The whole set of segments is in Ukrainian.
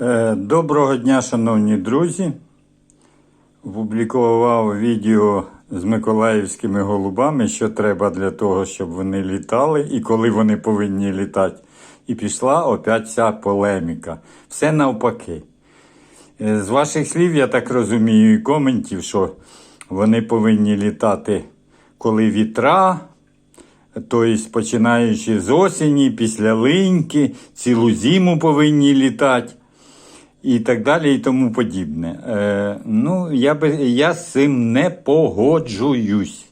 Е, Доброго дня, шановні друзі. Опублікував відео з миколаївськими голубами, що треба для того, щоб вони літали і коли вони повинні літати. І пішла опять ця полеміка. Все навпаки. Е, З ваших слів, я так розумію, і коментів, що вони повинні літати, коли вітра, тобто починаючи з осені, після линьки, цілу зиму повинні літати і так далі, і тому подібне. Е, ну, я, би, я з цим не погоджуюсь.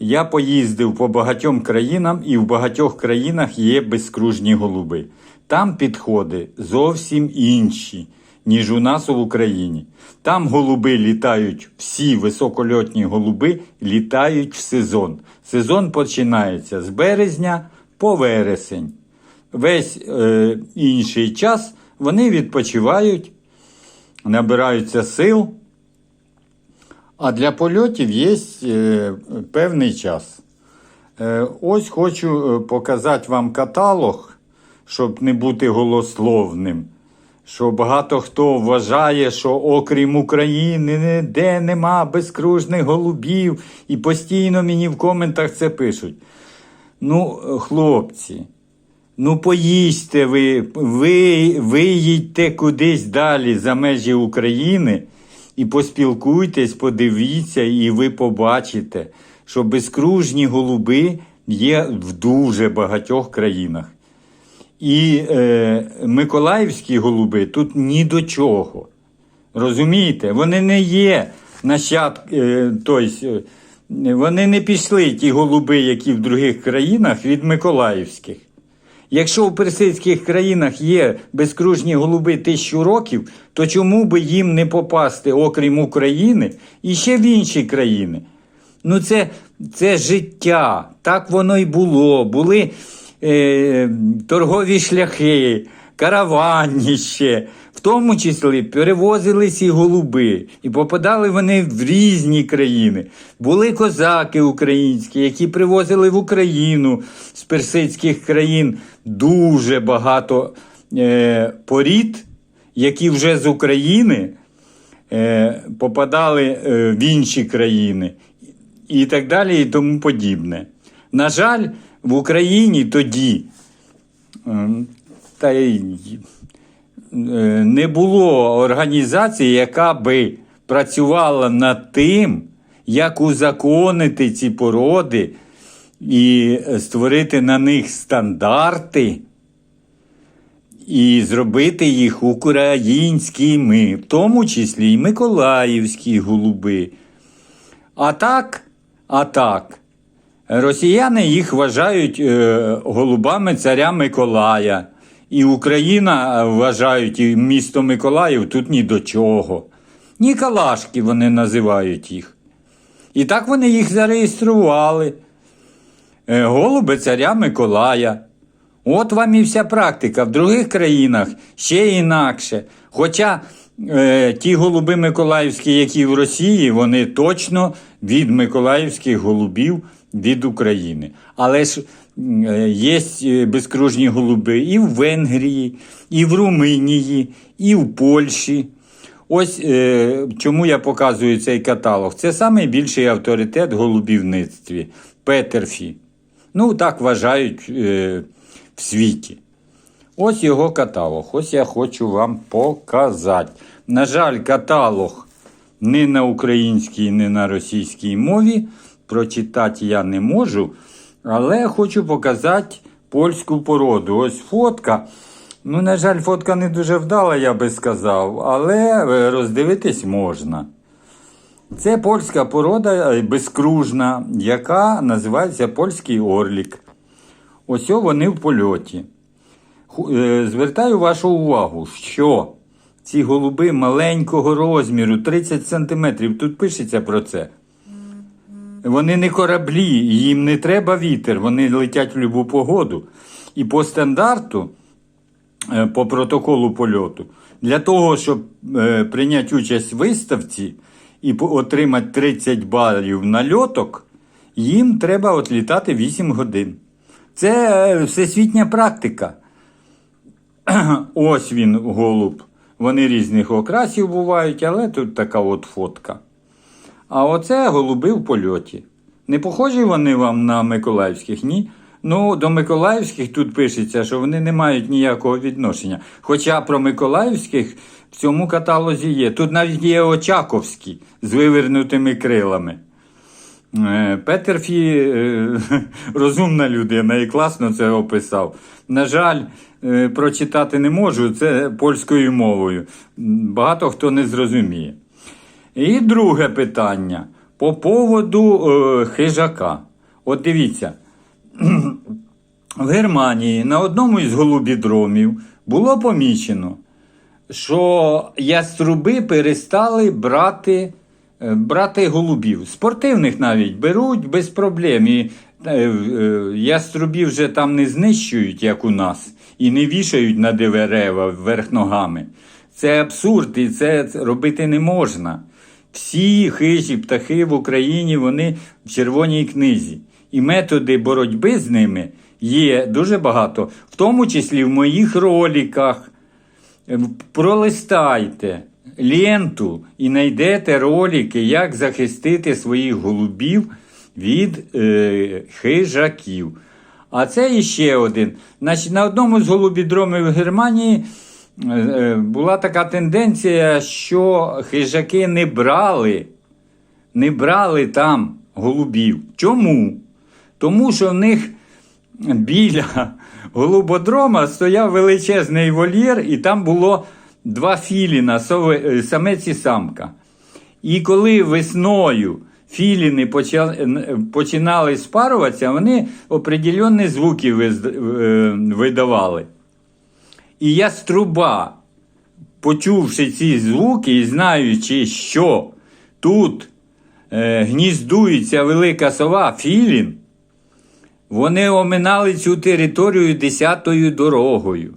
Я поїздив по багатьом країнам, і в багатьох країнах є безкружні голуби. Там підходи зовсім інші, ніж у нас в Україні. Там голуби літають, всі високольотні голуби літають в сезон. Сезон починається з березня по вересень. Весь е, інший час вони відпочивають, набираються сил. А для польотів є е, певний час. Е, ось хочу е, показати вам каталог, щоб не бути голословним. Що багато хто вважає, що окрім України ніде нема безкружних голубів, і постійно мені в коментах це пишуть. Ну, хлопці, ну поїдьте ви, ви, виїдьте кудись далі за межі України і поспілкуйтесь, подивіться, і ви побачите, що безкружні голуби є в дуже багатьох країнах. І е, миколаївські голуби тут ні до чого. Розумієте? Вони не є нащад, е, тобто, вони не пішли ті голуби, які в других країнах, від миколаївських. Якщо в персидських країнах є безкружні голуби тисячу років, то чому би їм не попасти, окрім України, і ще в інші країни? Ну, це, це життя, так воно й було. Були е, торгові шляхи, караванніще, в тому числі перевозились і голуби, і попадали вони в різні країни. Були козаки українські, які привозили в Україну з персидських країн дуже багато е, порід, які вже з України е, попадали е, в інші країни і так далі, і тому подібне. На жаль, в Україні тоді ем, та й не було організації, яка би працювала над тим, як узаконити ці породи і створити на них стандарти і зробити їх українськими, в тому числі і миколаївські голуби. А так, а так, росіяни їх вважають е, голубами царя Миколая. І Україна е, вважають, і місто Миколаїв тут ні до чого. Ніколашки вони називають їх. І так вони їх зареєстрували. Е, Голуби царя Миколая. От вам і вся практика. В других країнах ще інакше. Хоча е, ті голуби миколаївські, які в Росії, вони точно від миколаївських голубів від України. Але ж є е, безкружні голуби і в Венгрії, і в Румунії, і в Польщі. Ось е, чому я показую цей каталог. Це найбільший авторитет в голубівництві Петерфі. Ну, так вважають е, в світі. Ось його каталог. Ось я хочу вам показати. На жаль, каталог не на українській, не на російській мові. Прочитати я не можу. Але хочу показати польську породу. Ось фотка. Ну, на жаль, фотка не дуже вдала, я би сказав, але е, роздивитись можна. Це польська порода е, безкружна, яка називається польський орлік. Ось вони в польоті. Е, Звертаю вашу увагу, що ці голуби маленького розміру, 30 см, тут пишеться про це. Вони не кораблі, їм не треба вітер, вони летять в будь-яку погоду. І по стандарту, е, по протоколу польоту, для того, щоб е, прийняти участь в виставці і отримати 30 балів нальоток, їм треба от літати 8 годин. Це е, всесвітня практика. Ось він, голуб. Вони різних окрасів бувають, але тут така от фотка. А оце голуби в польоті. Не похожі вони вам на миколаївських? Ні. Ну, до миколаївських тут пишеться, що вони не мають ніякого відношення. Хоча про миколаївських в цьому каталозі є. Тут навіть є очаковські з вивернутими крилами. Е, Петерфі е, розумна людина і класно це описав. На жаль, е, прочитати не можу, це польською мовою. Багато хто не зрозуміє. І друге питання по поводу е, хижака. От дивіться, в Германії на одному із голубідромів було помічено, що яструби перестали брати, е, брати голубів. Спортивних навіть беруть без проблем. І е, е, яструбів вже там не знищують, як у нас, і не вішають на дерева вверх ногами. Це абсурд, і це робити не можна. Всі хижі птахи в Україні вони в червоній книзі. І методи боротьби з ними є дуже багато, в тому числі в моїх роликах. Е, Пролистайте ленту і знайдете ролики, як захистити своїх голубів від е, хижаків. А це іще один. Значить, на одному з голубідромів Германії була така тенденція, що хижаки не брали, не брали там голубів. Чому? Тому що в них біля голубодрома стояв величезний вольєр, і там було два філіна, е, самець і самка. І коли весною філіни починали спаруватися, вони определенні звуки е, видавали. І яструба, почувши ці звуки і знаючи, що тут е, гніздується велика сова філін, вони оминали цю територію десятою дорогою.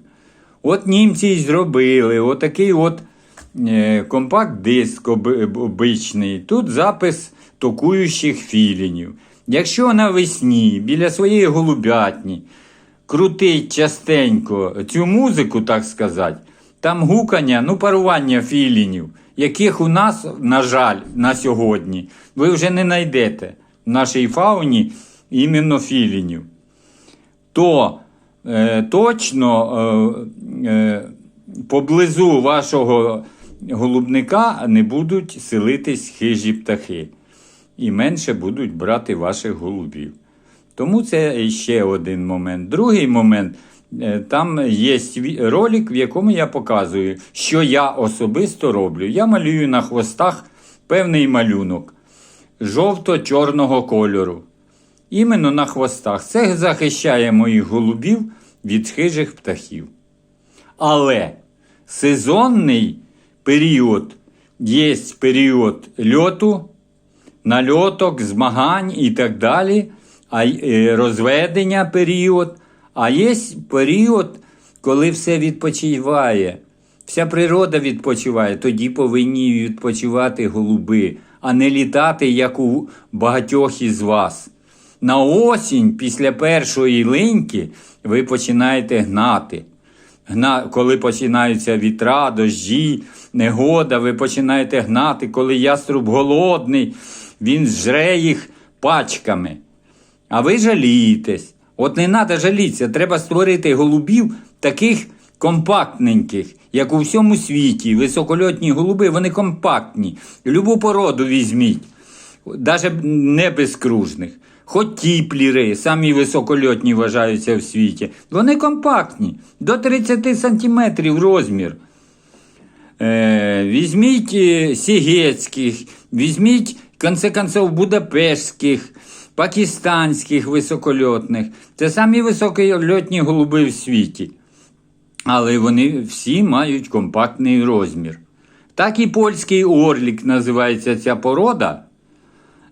От німці й зробили отакий от е, компакт-диск обичний. Тут запис токуючих філінів. Якщо навесні біля своєї голубятні крутить частенько цю музику, так сказати, там гукання, ну парування філінів, яких у нас, на жаль, на сьогодні, ви вже не знайдете в нашій фауні іменно філінів то е, точно е, е, поблизу вашого голубника не будуть селитись хижі птахи і менше будуть брати ваших голубів. Тому це ще один момент. Другий момент. е, Там є ролик, в якому я показую, що я особисто роблю. Я малюю на хвостах певний малюнок жовто-чорного кольору. Іменно на хвостах. Це захищає моїх голубів від хижих птахів. Але сезонний період є період льоту, нальоток, змагань і так далі, а е, розведення період. А є період, коли все відпочиває. Вся природа відпочиває, тоді повинні відпочивати голуби, а не літати, як у багатьох із вас. На осінь, після першої линьки, ви починаєте гнати. Гна... Коли починаються вітра, дощі, негода, ви починаєте гнати, коли яструб голодний, він зжре їх пачками. А ви жалієтесь. От не треба жалітися, треба створити голубів таких компактненьких, як у всьому світі. Високольотні голуби, вони компактні. Любу породу візьміть, навіть не безкружних. Хоч тіпліри, самі високольотні вважаються в світі. Вони компактні, до 30 сантиметрів розмір. Е, візьміть е, сігецьких, візьміть, в конце концов, будапештських, пакистанських високольотних. Це самі високольотні голуби в світі. Але вони всі мають компактний розмір. Так і польський орлік називається ця порода.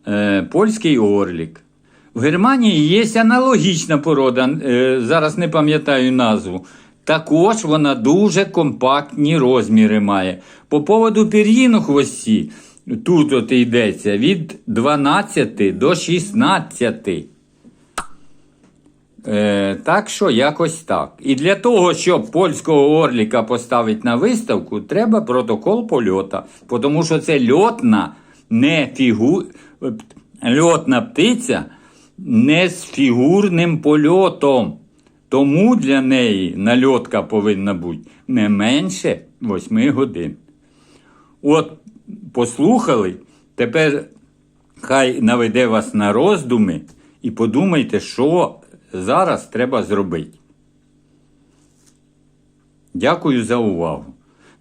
Е, польський орлік. В Германії є аналогічна порода, е, зараз не пам'ятаю назву. Також вона дуже компактні розміри має. По поводу пір'їн у хвості, тут от йдеться від 12 до 16. Е, так що якось так. І для того, щоб польського орліка поставити на виставку, треба протокол польота. Тому що це льотна, не фігу... льотна птиця не з фігурним польотом. Тому для неї нальотка повинна бути не менше 8 годин. От, послухали, тепер хай наведе вас на роздуми і подумайте, що зараз треба зробити. Дякую за увагу.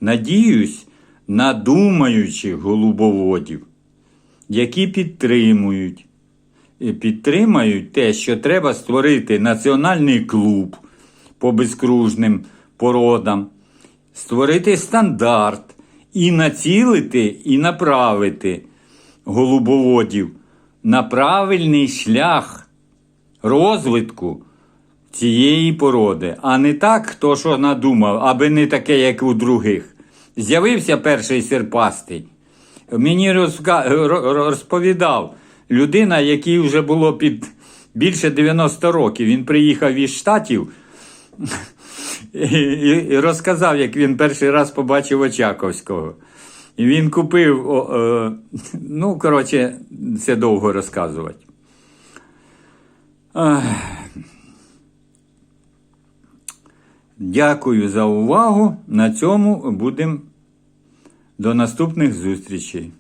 Надіюсь на думаючих голубоводів, які підтримують, е, підтримають те, що треба створити національний клуб по безкружним породам, створити стандарт і націлити і направити голубоводів на правильний шлях розвитку цієї породи, а не так, хто що надумав, аби не таке, як у других. З'явився перший серпастий. Мені розповідав людина, якій вже було під більше 90 років. Він приїхав із Штатів і, і- розказав, як він перший раз побачив Очаковського. І він купив, о, е, ну, коротше, це довго розказувати. Дякую за увагу. На цьому будемо до наступних зустрічей.